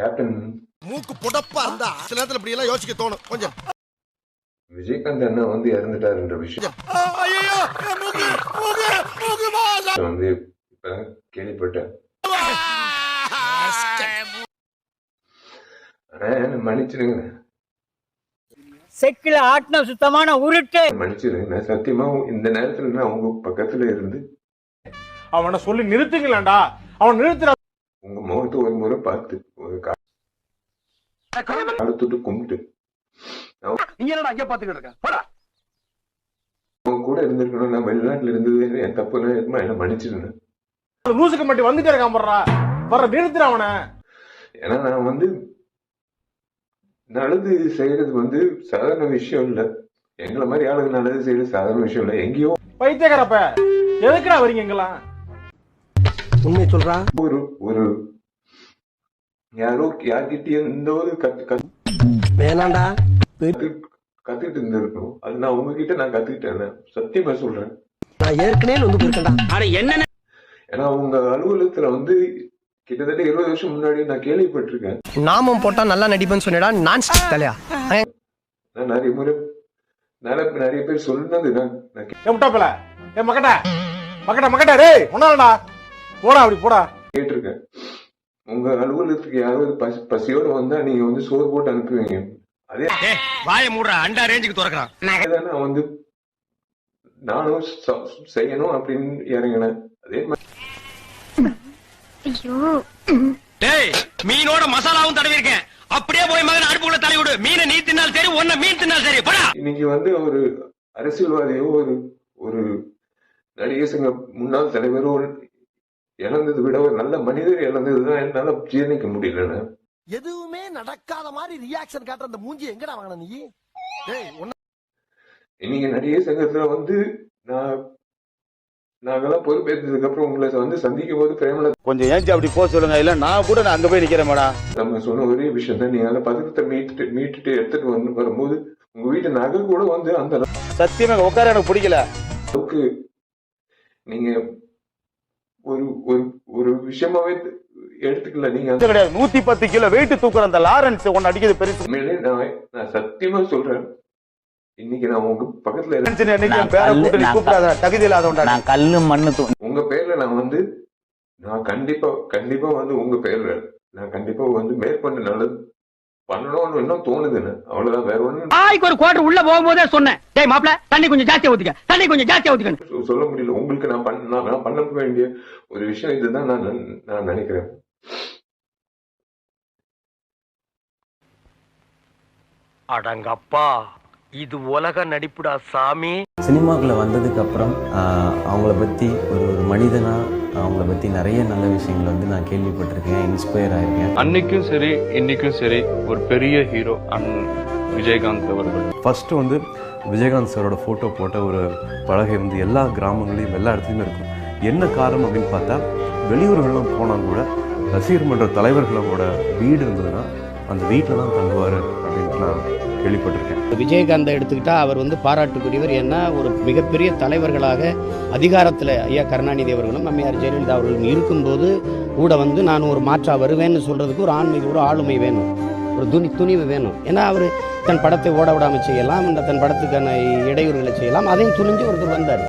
Captain மூக்கு புடப்பா இருந்தா சில நேரத்துல இப்படி எல்லாம் யோசிக்க தோணும். கொஞ்சம். விஜயகாந்த் அண்ணா வந்து இறந்துட்டாருன்ற விஷயம். ஐயோ மூக்கு மூக்கு மூக்கு பாசா வந்து இப்பதான் கேள்விப்பட்டேன். மன்னிச்சிடுங்க. செக்கில ஆட்டின சுத்தமான உருட்டு. மன்னிச்சிடுங்க. நான் சத்தியமா இந்த நேரத்துல நான் உங்க பக்கத்துல இருந்து அவனை சொல்லி நிறுத்துங்களேன்டா. அவன் நிறுத்துற உங்க முகத்தை ஒரு முறை பார்த்து ஒரு காலத்துட்டு கும்பிட்டு. நீங்க என்னடா அங்கே பாத்துக்கிட்டு இருக்க? போடா. அவங்க கூட இருந்திருக்கணும் நான் வெளிநாட்டுல இருந்தது என் தப்புனா என்ன மன்னிச்சிடுங்க. லூசுக்கு மட்டும் வந்துட்டே இருக்கான் போடுறா. வர்ற நிறுத்துற அவனை. ஏன்னா நான் வந்து நல்லது செய்யறது வந்து சாதாரண விஷயம் இல்ல. எங்களை மாதிரி ஆளுங்க நல்லது செய்யறது சாதாரண விஷயம் இல்ல. எங்கேயோ பைத்தியக்காரப்ப. எதுக்குடா வரீங்க எங்கெல்லாம் உண்மை சொல்றா? ஒரு ஒரு யாரோ யார்கிட்டயும் இந்த ஒரு கத்து கத்து வேணாண்டா. கத்துக்கிட்டு இருந்திருக்கணும். அது நான் உங்ககிட்ட நான் கத்துக்கிட்டேன் சத்தியமா சொல்றேன். நான் ஏற்கனவே வந்து போயிருக்கேன்டா. ஏன்னா உங்க அலுவலகத்துல வந்து கிட்டத்தட்ட இருபது வருஷம் முன்னாடி நான் கேள்விப்பட்டிருக்கேன். நாமம் போட்டா நல்லா நடிப்பேன்னு சொன்னடா நான் தலையா? நான் நிறைய முறை நிறைய நிறைய பேர் சொன்னது நான் முட்டாப்பல? ஏ மக்கட்ட மக்கட்ட மக்கட்ட டேய் ஒன்னாடா போடா அப்படி போடா. கேட்டிருக்கேன். உங்க அலுவலகத்துக்கு யாராவது பசி பசியோட வந்தா நீங்க வந்து சோறு போட்டு அனுப்புவீங்க. அதே வாய மூடுற. அண்டா ரேஞ்சுக்கு திறக்கிறான். நான் வந்து நானும் செய்யணும் அப்படின்னு இறங்கினேன். அதே மாதிரி டேய் மீனோட மசாலாவும் தடவி இருக்கேன் அப்படியே போய் மகன் அடுப்புக்குள்ள தலை விடு மீனை நீ தின்னாலும் சரி ஒன்ன மீன் தின்னாலும் சரி. போடா. இன்னைக்கு வந்து ஒரு அரசியல்வாதியோ ஒரு ஒரு நடிகர் சங்க முன்னாள் தலைவரோ இழந்ததை விட ஒரு நல்ல மனிதர் இழந்ததுதான் என்னால ஜீரணிக்க முடியலன்னு எதுவுமே நடக்காத மாதிரி ரியாக்ஷன் காட்டுற அந்த மூஞ்சி எங்கடா வாங்கின நீ? இன்னைக்கு நடிகர் சங்கத்துல வந்து நான் நாங்கெல்லாம் பொறுப்பேற்றதுக்கு அப்புறம் உங்களை வந்து சந்திக்கும் போது பிரேமலதா கொஞ்சம் ஏஞ்சி அப்படி போக சொல்லுங்க. இல்ல நான் கூட நான் அங்க போய் நிக்கிறேன் மேடம் நம்ம சொன்ன ஒரே விஷயம் தான் நீங்க அந்த பதக்கத்தை மீட்டுட்டு மீட்டுட்டு எடுத்துட்டு வந்து வரும்போது உங்க வீட்டு நகை கூட வந்து அந்த சத்தியமா உட்கார எனக்கு பிடிக்கல. நீங்க ஒரு ஒரு ஒரு விஷயமாவே எடுத்துக்கல நீங்க. கிடையாது. நூத்தி பத்து கிலோ வெயிட் தூக்குற அந்த லாரன்ஸ் ஒன்னு அடிக்கிறது பெருசு. நான் நான் சத்தியமா சொல்றேன். இன்னைக்கு நான் உங்க பக்கத்துல தகுதி இல்லாதவன்டா நீ. நான் கல்லு மண்ணு உங்க பேர்ல நான் வந்து நான் கண்டிப்பா கண்டிப்பா வந்து உங்க பேர்ல நான் கண்டிப்பா வந்து மேற்கொண்டு நல்லது பண்ணணும்னு இன்னும் தோணுதுன்னு. அவ்வளவுதான். வேற ஒண்ணும் ஆய்க்கு ஒரு குவார்டர் உள்ள போகும்போதே சொன்னேன். டேய் மாப்ள தண்ணி கொஞ்சம் ஜாஸ்தியா ஊத்திக்க. தண்ணி கொஞ்சம் ஜாஸ்தியா ஊத்திக்க சொல்ல முடியல. உங்களுக்கு நான் பண்ண நான் பண்ண வேண்டிய ஒரு விஷயம் இதுதான் நான் நான் நான் நினைக்கிறேன். அடங்கப்பா. இது உலக நடிப்புடா சாமி. சினிமாக்குள்ள வந்ததுக்கு அப்புறம் அவங்கள பற்றி ஒரு ஒரு மனிதனாக அவங்கள பற்றி நிறைய நல்ல விஷயங்கள் வந்து நான் கேள்விப்பட்டிருக்கேன் இன்ஸ்பயர் ஆயிருக்கேன். அன்னைக்கும் சரி இன்னைக்கும் சரி ஒரு பெரிய ஹீரோ அண்ட் விஜயகாந்த் அவர்கள். ஃபஸ்ட்டு வந்து விஜயகாந்த் சாரோட ஃபோட்டோ போட்ட ஒரு பலகை வந்து எல்லா கிராமங்களையும் எல்லா இடத்துலையுமே இருக்கும். என்ன காரணம் அப்படின்னு பார்த்தா வெளியூர்கள்லாம் போனால் கூட ரசிகர் மன்ற தலைவர்களோட வீடு இருந்ததுன்னா அந்த வீட்டில் தான் தங்குவார் அப்படின்ட்டு நான் கேள்விப்பட்டிருக்கேன். விஜயகாந்தை எடுத்துக்கிட்டால் அவர் வந்து பாராட்டுக்குரியவர். ஏன்னா ஒரு மிகப்பெரிய தலைவர்களாக அதிகாரத்தில் ஐயா கருணாநிதி அவர்களும் அம்மையார் ஜெயலலிதா அவர்களும் இருக்கும்போது கூட வந்து நான் ஒரு மாற்றா வருவேன்னு சொல்கிறதுக்கு ஒரு ஆண்மைக்கு ஒரு ஆளுமை வேணும். ஒரு துணி துணிவு வேணும். ஏன்னா அவர் தன் படத்தை ஓட விடாமல் செய்யலாம் அந்த தன் படத்துக்கான இடையூறுகளை செய்யலாம். அதையும் துணிஞ்சு ஒருத்தர் வந்தார்.